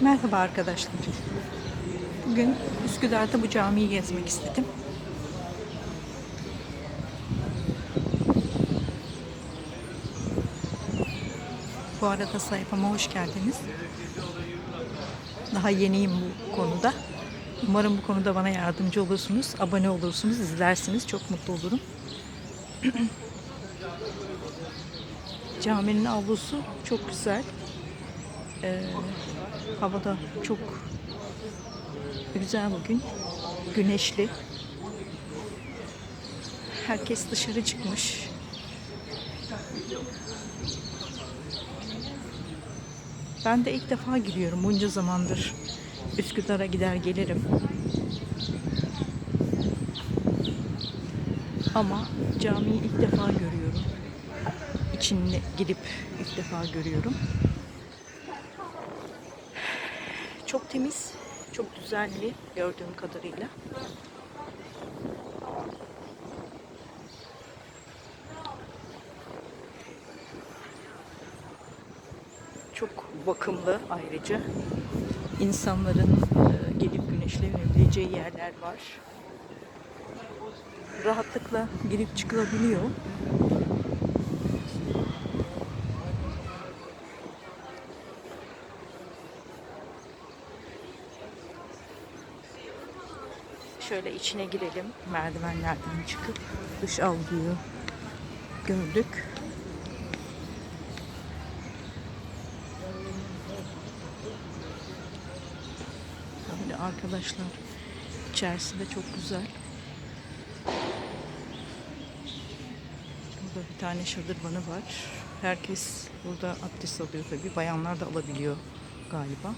Merhaba arkadaşlar. Bugün Üsküdar'da bu camiyi gezmek istedim. Bu arada sayfama hoş geldiniz. Daha yeniyim bu konuda. Umarım bu konuda bana yardımcı olursunuz. Abone olursunuz, izlersiniz. Çok mutlu olurum. Caminin avlusu çok güzel. Ee, havada çok güzel bugün. Güneşli. Herkes dışarı çıkmış. Ben de ilk defa giriyorum bunca zamandır. Üsküdar'a gider gelirim. Ama camiyi ilk defa görüyorum. İçine girip ilk defa görüyorum. Çok temiz, çok düzenli gördüğüm kadarıyla. Çok bakımlı ayrıca. insanların e, gelip güneşlenebileceği yerler var. Rahatlıkla girip çıkılabiliyor. Şöyle içine girelim. Merdivenlerden çıkıp dış avluyu gördük. Böyle arkadaşlar içerisi de çok güzel. Burada bir tane şadırvanı var. Herkes burada abdest alıyor tabii. Bayanlar da alabiliyor galiba.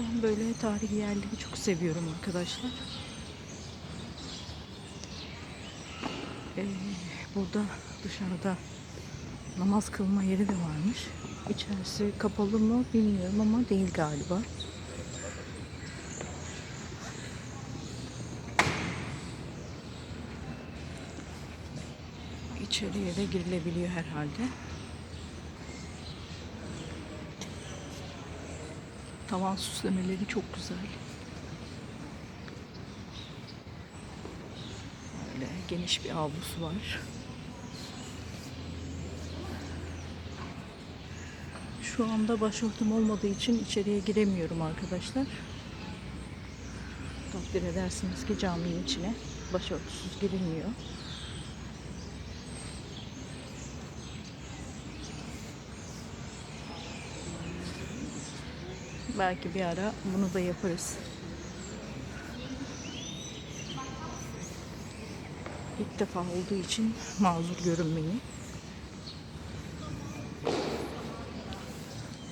Ben böyle tarihi yerleri çok seviyorum arkadaşlar. Ee, burada dışarıda namaz kılma yeri de varmış. İçerisi kapalı mı bilmiyorum ama değil galiba. İçeriye de girilebiliyor herhalde. Tavan süslemeleri çok güzel. Böyle geniş bir avlusu var. Şu anda başörtüm olmadığı için içeriye giremiyorum arkadaşlar. Takdir edersiniz ki caminin içine başörtüsüz girilmiyor. Belki bir ara bunu da yaparız. İlk defa olduğu için mazur görün beni.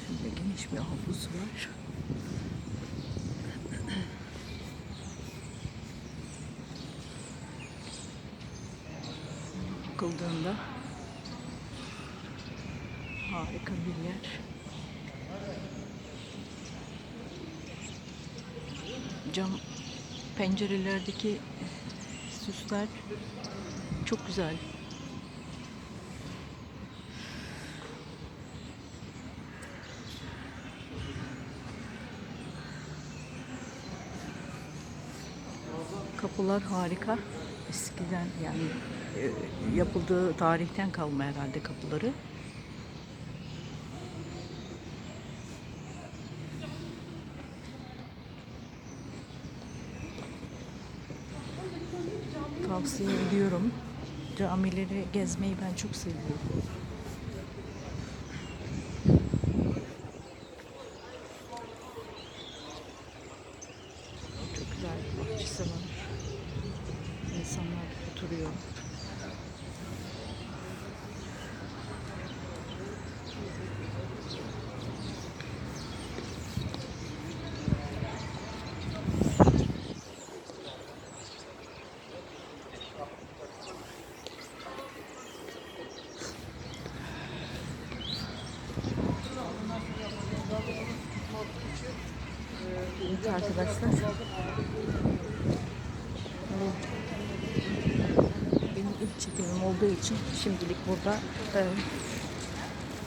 Şöyle geniş bir havuz var. Bakıldığında harika bir yer. Cam pencerelerdeki süsler çok güzel. Kapılar harika. Eskiden yani e, yapıldığı tarihten kalma herhalde kapıları. Tavsiye ediyorum. Camileri gezmeyi ben çok seviyorum. Çok güzel bir bahçesi var. İnsanlar oturuyor. Evet arkadaşlar. Benim ilk çekimim olduğu için şimdilik burada e,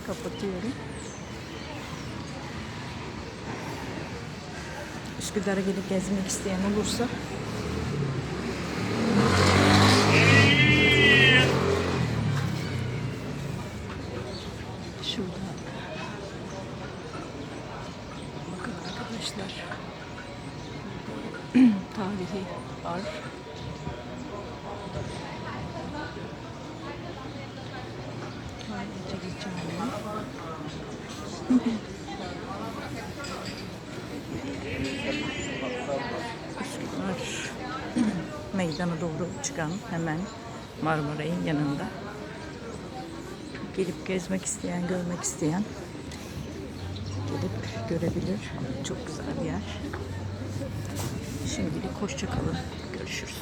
kapatıyorum. Üsküdar'a gelip gezmek isteyen olursa var. Tarihi cami. Üsküdar meydana doğru çıkan hemen Marmaray'ın yanında. Gelip gezmek isteyen, görmek isteyen gelip görebilir. Çok güzel bir yer. Şimdilik hoşça kalın. Görüşürüz.